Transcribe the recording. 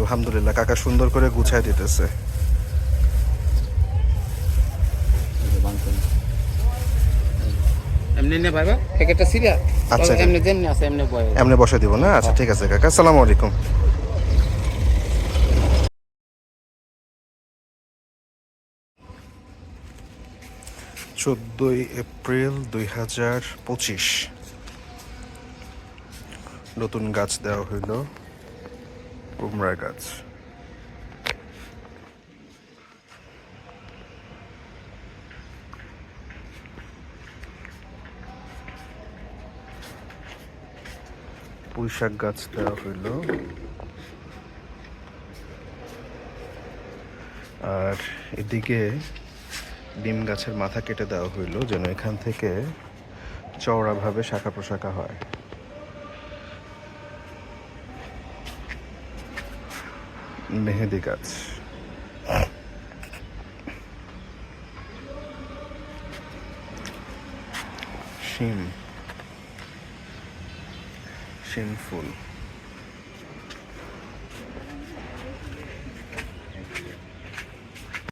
আলহামদুলিল্লাহ কাকা সুন্দর করে গুছায় দিতেছে। এমনি আচ্ছা, আচ্ছা। এমনি বসে দিব না? আচ্ছা ঠিক আছে কাকা। আসসালামু আলাইকুম। চোদ্দোই এপ্রিল দুই হাজার পঁচিশ। নতুন গাছ দেওয়া হইল। কুমড়া গাছ পুঁইশাক দেওয়া হইল। আর এদিকে ডিম গাছের মাথা কেটে দেওয়া হইল, যেন এখান থেকে চওড়াভাবে শাখা প্রশাখা হয়। মেহেদি গাছ। শিম। শিম ফুল।